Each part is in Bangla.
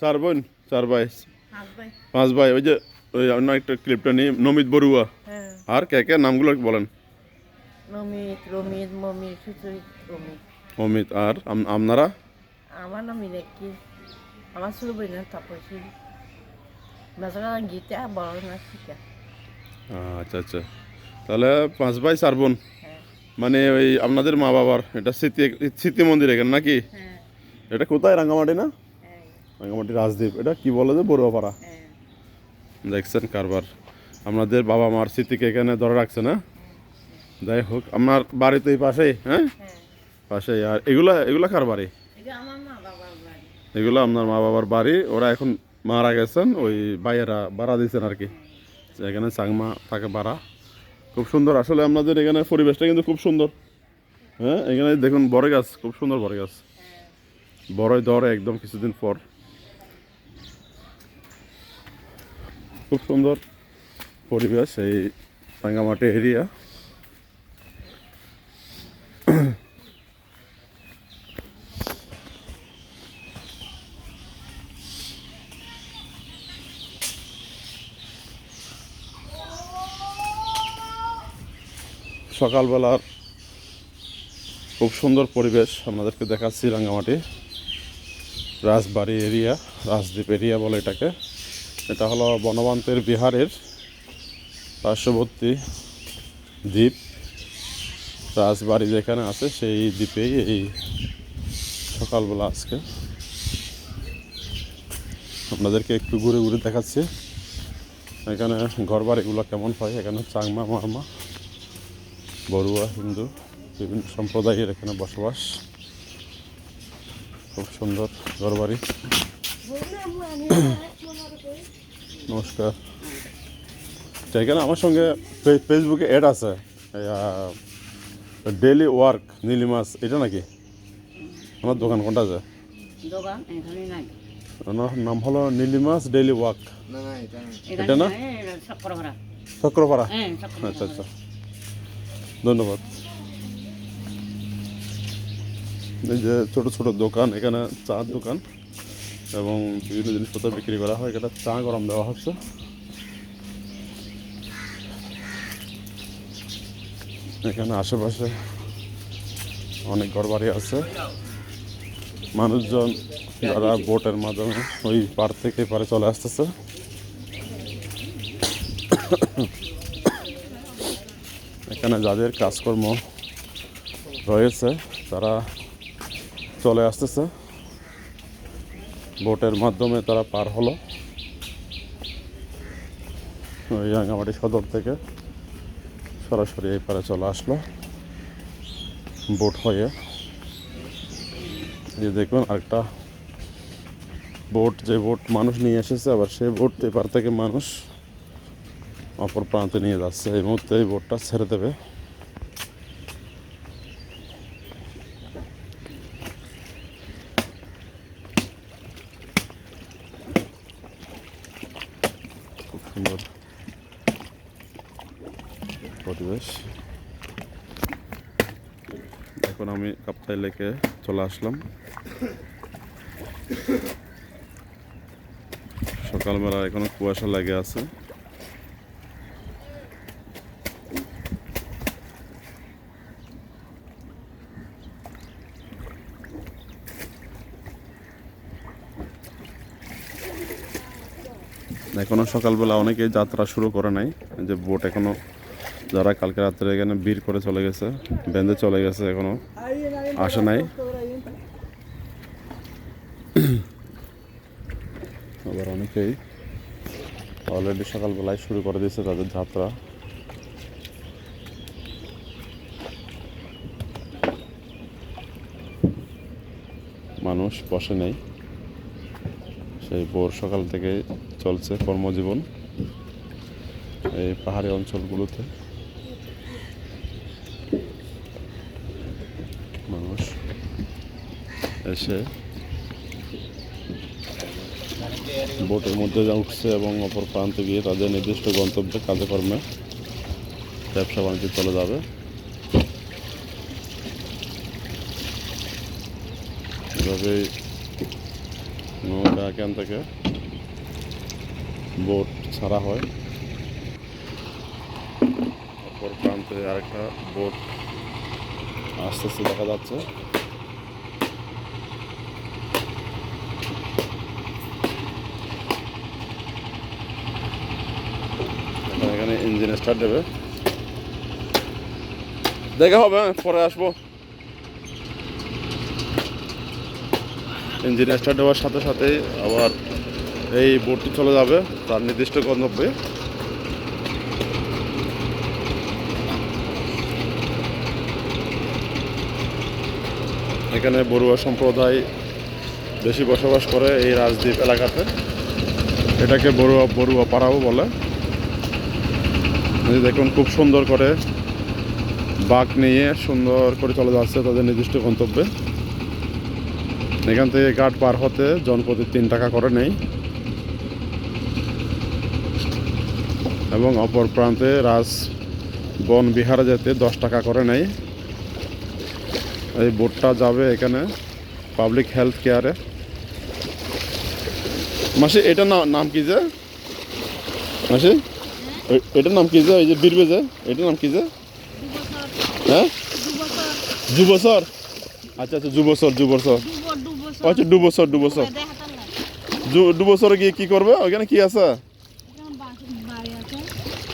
চার বোন চার ভাই। পাঁচ ভাই। ওই যে ওই অন্য একটা ক্লিপটা নিয়ে নমিত বড়ুয়া। হ্যাঁ। আর কে কে নামগুলো বলেন। নমিত রমিত মমিত সুচরিত রমিত। অমিত আর আপনারা? আমার নাম মিনাক্ষী আমার ছোট বোনের তপসী। মেজরা গীতা বড় না শিকা আচ্ছা আচ্ছা। তাহলে পাঁচ ভাই চার বোন। হ্যাঁ। মানে ওই আপনাদের মা বাবার এটা স্মৃতি স্মৃতি মন্দির এখানে নাকি? হ্যাঁ। এটা কোথায় রাঙ্গামাটি না? হ্যাঁ রাঙ্গামাটি রাজদ্বীপ। এটা কি বলে যে বড়ুয়াপাড়া? হ্যাঁ। দেখছেন কারবার। আপনাদের বাবা মার স্মৃতিকে এখানে ধরে রাখছে না যাই হোক আপনার বাড়ি তো এই পাশেই হ্যাঁ? হ্যাঁ। পাশেই। আর এগুলা এগুলা কার বাড়ি? আমার এগুলো আপনার মা বাবার বাড়ি। ওরা এখন মারা গেছেন ওই ভাইয়েরা ভাড়া দিয়েছেন আর কি। এখানে চাংমা থাকে ভাড়া। খুব সুন্দর। আসলে আপনাদের এখানে পরিবেশটা কিন্তু খুব সুন্দর হ্যাঁ? এখানে দেখুন বড় গাছ খুব সুন্দর বড় গাছ। বড়ই ধরে একদম কিছুদিন পর। খুব সুন্দর পরিবেশ এই রাঙ্গামাটি এরিয়া। সকালবেলার খুব সুন্দর পরিবেশ আপনাদেরকে দেখাচ্ছি রাঙ্গামাটি। রাজবাড়ি এরিয়া, রাজদ্বীপ এরিয়া বলে এটাকে। এটা হলো বনবান্তের বিহারের পার্শ্ববর্তী দ্বীপ। রাজবাড়ি যেখানে আছে, সেই দ্বীপেই এই সকালবেলা আজকে। আপনাদেরকে একটু ঘুরে ঘুরে দেখাচ্ছি। এখানে ঘর বাড়িগুলো কেমন হয়? এখানে চাংমা মারমা বড়ুয়া, হিন্দু, বিভিন্ন সম্প্রদায়ের এখানে বসবাস। খুব সুন্দর ঘরবাড়ি। নমস্কার। তো এখানে আমার সঙ্গে ফেসবুকে অ্যাড আছে। ডেলি ওয়ার্ক নীলিমাস এটা নাকি? আমার দোকান কোনটা আছে? দোকান ওনার নাম হলো নীলিমাস ডেলি ওয়ার্ক এটা না? চক্রপাড়া হ্যাঁ আচ্ছা আচ্ছা। ধন্যবাদ। এই যে ছোট ছোট দোকান এখানে চার দোকান। এবং বিভিন্ন জিনিসপত্র বিক্রি করা হয় এখানে চা গরম দেওয়া হচ্ছে। এখানে আশেপাশে অনেক ঘরবাড়ি আছে। মানুষজন যারা বোটের মাধ্যমে ওই পার থেকে পারে চলে আসতেছে। এখানে যাদের কাজকর্ম রয়েছে, তারা চলে আসতেছে। বোটের মাধ্যমে তারা পার হলো। ওই রাঙ্গামাটি সদর থেকে সরাসরি এই পারে চলে আসলো। বোট হয়ে যে দেখবেন আরেকটা বোট যে বোট মানুষ নিয়ে এসেছে, আবার সেই বোট এপার থেকে মানুষ অপর প্রান্তে নিয়ে যাচ্ছে। এই মুহূর্তে এই বোটটা ছেড়ে দেবে। সুন্দর পরিবেশ এখন আমি কাপ্তাই লেকে চলে আসলাম। সকালবেলা এখনও কুয়াশা লেগে আছে। এখনও সকালবেলা অনেকেই যাত্রা শুরু করে নাই, যে বোট এখনও যারা কালকে রাত্রে এখানে বীর করে চলে গেছে, বেঁধে চলে গেছে এখনও, আসে নাই। আবার অনেকেই অলরেডি সকালবেলায় শুরু করে দিয়েছে তাদের যাত্রা। মানুষ বসে নেই। সেই ভোর সকাল থেকে চলছে কর্মজীবন এই পাহাড়ি অঞ্চলগুলোতে। মানুষ এসে বোটের মধ্যে উঠছে এবং অপর প্রান্তে গিয়ে তাদের নির্দিষ্ট গন্তব্যে কাজে কর্মে ব্যবসা বাণিজ্য চলে যাবে। এভাবেই নৌকা এখান থেকে বোট ছাড়া হয়। অপর প্রান্তে আরেকটা বোট আস্তে আস্তে দেখা যাচ্ছে। এখানে ইঞ্জিন স্টার্ট দেবে। দেখা হবে হ্যাঁ, পরে আসব। ইঞ্জিন স্টার্ট দেওয়ার সাথে সাথে আবার এই বোটটি চলে যাবে তার নির্দিষ্ট গন্তব্যে। এখানে বড়ুয়া সম্প্রদায় বেশি বসবাস করে এই রাজদ্বীপ এলাকাতে। এটাকে বড়ুয়া বড়ুয়া পাড়াও বলে। দেখুন, খুব সুন্দর করে বাঘ নিয়ে সুন্দর করে চলে যাচ্ছে তাদের নির্দিষ্ট গন্তব্যে। এখান থেকে ঘাট পার হতে জনপ্রতি তিন টাকা করে নেই। এবং অপর প্রান্তে রাজ বন বিহারে যেতে দশ টাকা করে নেই এই বোটটা যাবে এখানে পাবলিক হেলথ কেয়ারে মাসি এটার নাম কি যে? মাসি এটার নাম কি যে? এই যে বীরবে যে? এটার নাম কি যে? হ্যাঁ? যুবসর। আচ্ছা আচ্ছা যুবসর যুবসর। আচ্ছা ডুবসর ডুবসর। ডুবসরে গিয়ে কি করবে? ওইখানে কি আছে?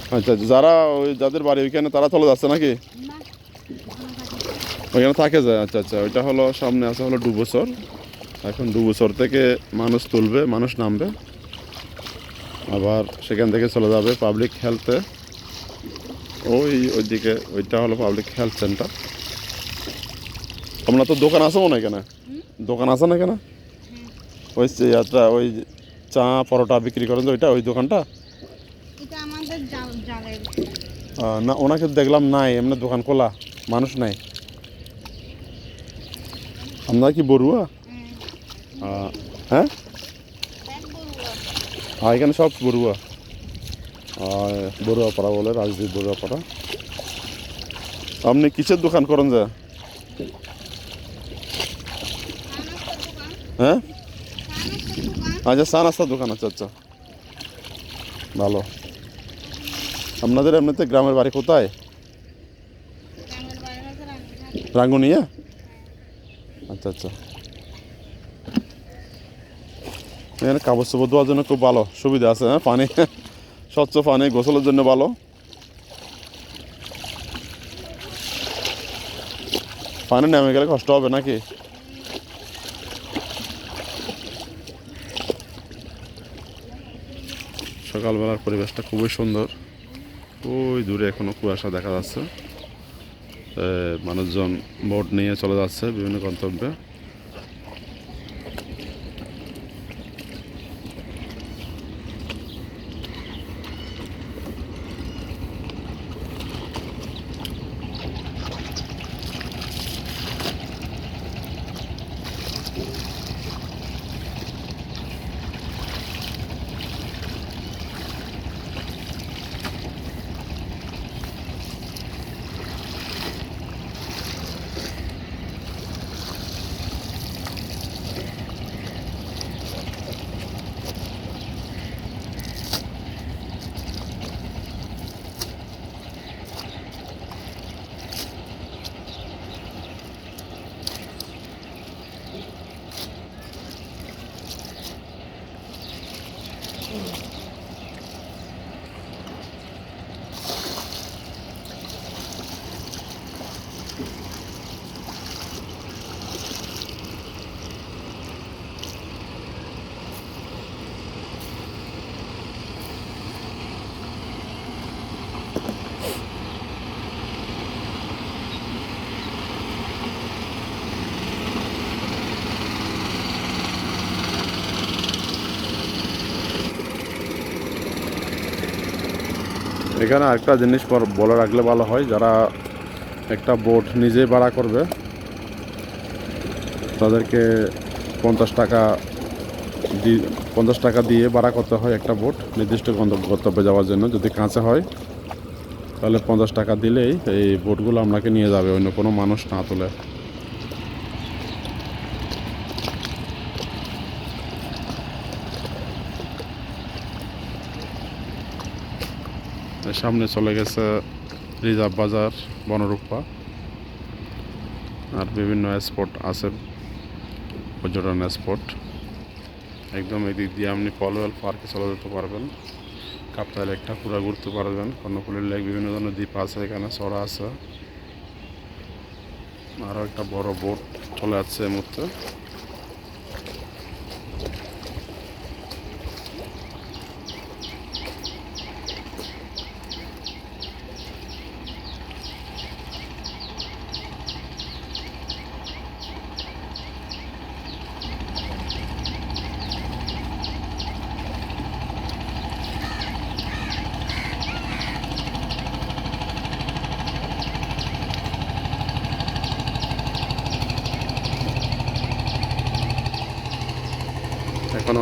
আচ্ছা আচ্ছা যারা ওই যাদের বাড়ি ওইখানে তারা চলে যাচ্ছে নাকি? ওইখানে থাকে যায় আচ্ছা আচ্ছা ওইটা হলো সামনে আছে হলো ডুবসর এখন ডুবসর থেকে মানুষ তুলবে, মানুষ নামবে। আবার সেখান থেকে চলে যাবে পাবলিক হেলথে ওই ওইদিকে, ওইটা হলো পাবলিক হেলথ সেন্টার আপনার তো দোকান আছে মনে এখানে? দোকান আছে না এখানে? ওই যে ইয়াটা ওই চা পরোটা বিক্রি করেন তো ওইটা, ওই দোকানটা এটা আমাদের জাল জালের আহ, না ওনাকে দেখলাম নাই এমনি দোকান খোলা মানুষ নাই। আপনার কি বড়ুয়া? আহ, হ্যাঁ? এখানে সব বড়ুয়া। বড়ুয়া পাড়া বলে রাজদীপ বড়ুয়া পাড়া। আপনি কিসের দোকান করেন যা? হ্যাঁ? আচ্ছা চা নাস্তার দোকান আচ্ছা আচ্ছা। ভালো। আপনাদের এমনিতে গ্রামের বাড়ি কোথায়। রাঙ্গুনিয়া? আচ্ছা আচ্ছা। এখানে কাপড় চোপড় ধোয়ার জন্য খুব ভালো সুবিধা আছে হ্যাঁ পানি, স্বচ্ছ পানি গোসলের জন্য ভালো। পানি নেমে গেলে কষ্ট হবে নাকি? সকালবেলার পরিবেশটা খুবই সুন্দর। ওই দূরে এখনও কুয়াশা দেখা যাচ্ছে। মানুষজন বোট নিয়ে চলে যাচ্ছে বিভিন্ন গন্তব্যে। এখানে আরেকটা জিনিস বল- রাখলে ভালো হয়, যারা একটা বোট নিজে ভাড়া করবে, তাদেরকে পঞ্চাশ টাকা দি, পঞ্চাশ টাকা দিয়ে ভাড়া করতে হয় একটা বোট নির্দিষ্ট গন্তব্য যাওয়ার জন্য। যদি কাছে হয়, তাহলে পঞ্চাশ টাকা দিলেই এই বোটগুলো আপনাকে নিয়ে যাবে, অন্য কোনো মানুষ না তোলে। সামনে চলে গেছে রিজার্ভ বাজার, বনরূপা। আর বিভিন্ন স্পট আছে, পর্যটন স্পট একদম এদিক দিয়ে আপনি পলওয়েল পার্কে চলে যেতে পারবেন। কাপ্তাই লেকটা পুরো ঘুরতে পারবেন। কর্ণফুলের লেক বিভিন্ন ধরনের দ্বীপ আছে এখানে, চড়া আছে। আরও একটা বড় বোট চলে যাচ্ছে এই মুহূর্তে।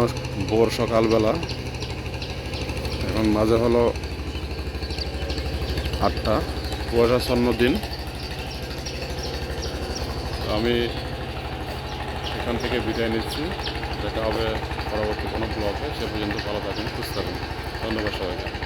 এখনও ভোর সকালবেলা। এখন মাঝে হলো আটটা কুয়াশাচ্ছন্ন দিন। আমি এখান থেকে বিদায় নিচ্ছি। দেখা হবে পরবর্তী কোনো ব্লগে সে পর্যন্ত ভালো থাকুন, সুস্থ থাকুন। ধন্যবাদ সবাইকে।